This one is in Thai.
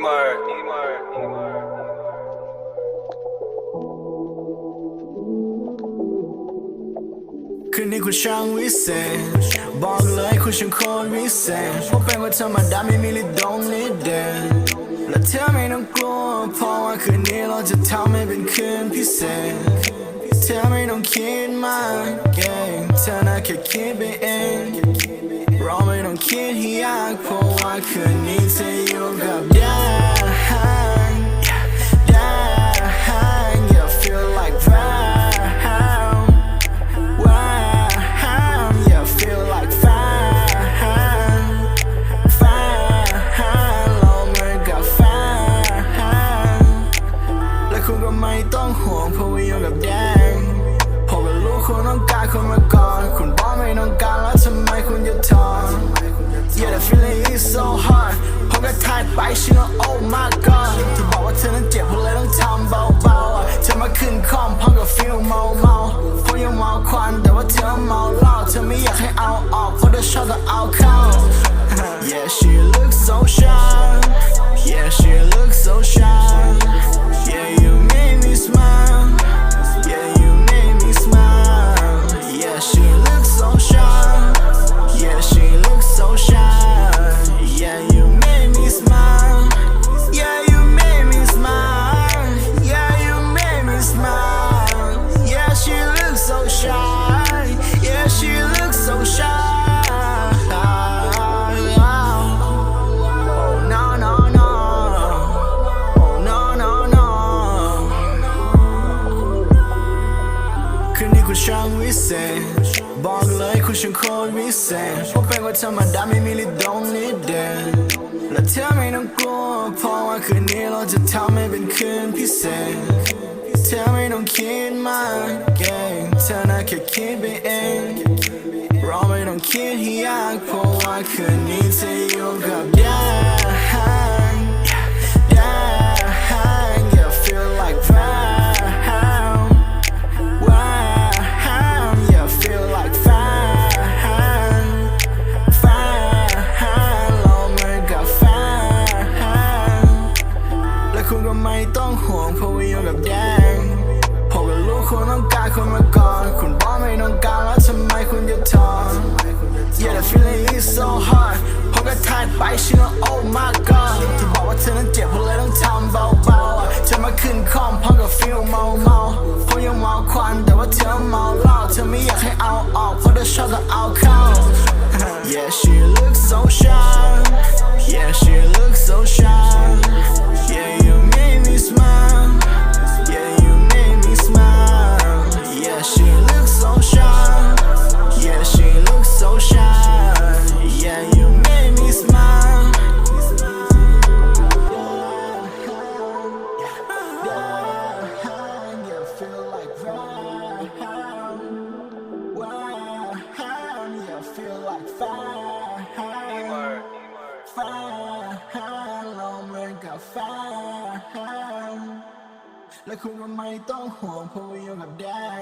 Mart. Could nigga shang we say Bong like cushion call we say Open with my dami mili don't need them และเธอไม่ต้องกลัวเพราะว่าคืนนี้เราจะทำให้เป็นคืนพิเศษเธอไม่ต้องคิดมากเก่งเธอน่าแค่คิดไปเองเราไม่ต้องคิดให้ยากเพราะว่าคืนนี้เธออยู่กับ ไม่ต้องห่วงเพราะว่าอยู่กับแดงผมก็รู้คุณต้องการคนมาก่อน คุณบอกไม่ต้องการแล้วทำไมคุณจะถอน Yeah the feeling is so hard ผมก็ถ่ายไปฉันว่า oh my god ที่บอกว่าเธอนั้นเจ็บผมเลยต้องทำเบาๆอะเธอมาขึ้นคอมพร้อมกับฟิลเมาเมาผมยังเมาควันแต่ว่าเธอเมาเหล้าเธอไม่อยากให้เอาออกเพราะเธอชอบแต่เอาเข้า Yeah she looks so shy Yeah she looks so shy บอกเลยคุณช่างโคตรวิเศษเพราะเป็นว่าธรรมดาไม่มีลิดงลิเดนและเธอไม่ต้องกลัวเพราะว่าคืนนี้เราจะทำให้เป็นคืนพิเศษ เธอไม่ต้องคิดมากเองเธอน่าแค่คิดไปเองเราไม่ต้องคิดให้ยากเพราะว่าคืนนี้เธออยู่กับแด ต้องห่วงเพราะว่าอยู่กับแดงผมก็รู้คุณต้องการคนมาก่อน คุณบอกไม่ต้องการแล้วทำไมคุณจะถอน Yeah the feeling is so hard ผมก็ถ่ายไปฉันว่า oh my god ที่บอกว่าเธอนั้นเจ็บผมเลยต้องทำเบาๆอะเธอมาขึ้นคอมพร้อมกับฟิลเมาเมาผมยังเมาควันแต่ว่าเธอเมาเหล้าเธอไม่อยากให้เอาออกเพราะเธอชอบแต่เอาเข้า Yeah she looks so shy Yeah she looks เราเหมือนกับฟ้าและคุณก็ไม่ต้องห่วงเพราะว่าอยู่กับแดด